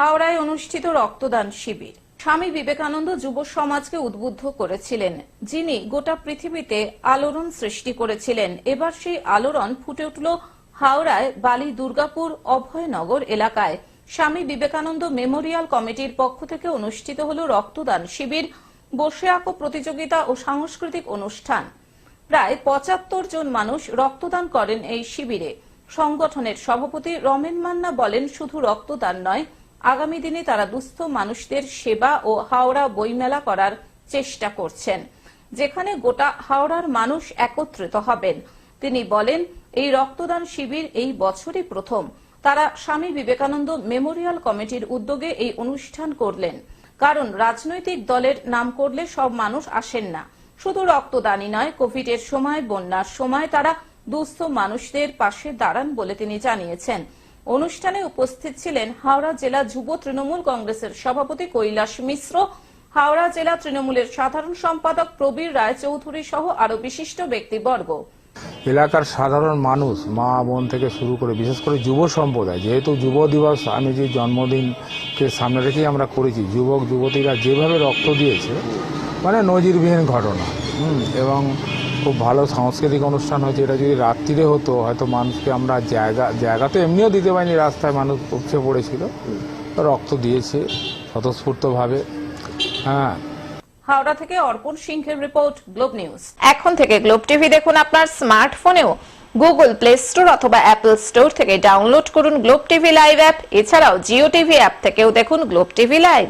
হাওড়ায় অনুষ্ঠিত রক্তদান শিবির। স্বামী বিবেকানন্দ যুব সমাজকে উদ্বুদ্ধ করেছিলেন। যিনি গোটা পৃথিবীতে আলোড়ন সৃষ্টি করেছিলেন। এবার সেই আলোড়ন ফুটে উঠল হাওড়ায় বালি দুর্গাপুর অভয়নগর এলাকায়। স্বামী বিবেকানন্দ মেমোরিয়াল কমিটির পক্ষ থেকে অনুষ্ঠিত হল রক্তদান শিবির, বসে আঁকো প্রতিযোগিতা ও সাংস্কৃতিক অনুষ্ঠান। প্রায় পঁচাত্তর জন মানুষ রক্তদান করেন এই শিবিরে। সংগঠনের সভাপতি রমেন মান্না বলেন, শুধু রক্তদান নয় আগামী দিনে তারা দুস্থ মানুষদের সেবা ও হাওড়া বইমেলা করার চেষ্টা করছেন, যেখানে গোটা হাওড়ার মানুষ একত্রিত হবেন। তিনি বলেন, এই রক্তদান শিবির এই বছরই প্রথম। তারা স্বামী বিবেকানন্দ মেমোরিয়াল কমিটির উদ্যোগে এই অনুষ্ঠান করলেন। কারণ রাজনৈতিক দলের নাম করলে সব মানুষ আসেন না। শুধু রক্তদানই নয়, কোভিডের সময়, বন্যার সময় তারা দুস্থ মানুষদের পাশে দাঁড়ান বলে তিনি জানিয়েছেন। অনুষ্ঠানে উপস্থিত ছিলেন হাওড়া জেলা যুব তৃণমূল কংগ্রেসের সভাপতি কৈলাস মিশ্র, হাওড়া জেলা তৃণমূলের সাধারণ সম্পাদক প্রবীর রায়চৌধুরী সহ আরও বিশিষ্ট ব্যক্তিবর্গ। এলাকার সাধারণ মানুষ, মা, বোন থেকে শুরু করে বিশেষ করে যুব সম্প্রদায়, যেহেতু যুব দিবস আমি যে জন্মদিনকে সামনে রেখেই আমরা করেছি, যুবক, যুবতীরা যেভাবে রক্ত দিয়েছে মানে নজিরবিহীন ঘটনা এবং খুব ভালো সাংস্কৃতিক অনুষ্ঠান হয়েছে। এটা যদি রাত্রিরে হতো হয়তো মানুষকে আমরা জায়গা জায়গা তো এমনিও দিতে পারিনি রাস্তায় মানুষ উপচে পড়েছিল। রক্ত দিয়েছে স্বতঃস্ফূর্তভাবে। হ্যাঁ। হাওড়া থেকে অর্পণ সিংহের রিপোর্ট গ্লোব নিউজ। এখন থেকে গ্লোব টিভি দেখুন আপনার স্মার্টফোনেও। গুগল প্লে স্টোর অথবা অ্যাপল স্টোর থেকে ডাউনলোড করুন গ্লোব টিভি লাইভ অ্যাপ। এছাড়াও জিও টিভি অ্যাপ থেকেও দেখুন গ্লোব টিভি লাইভ।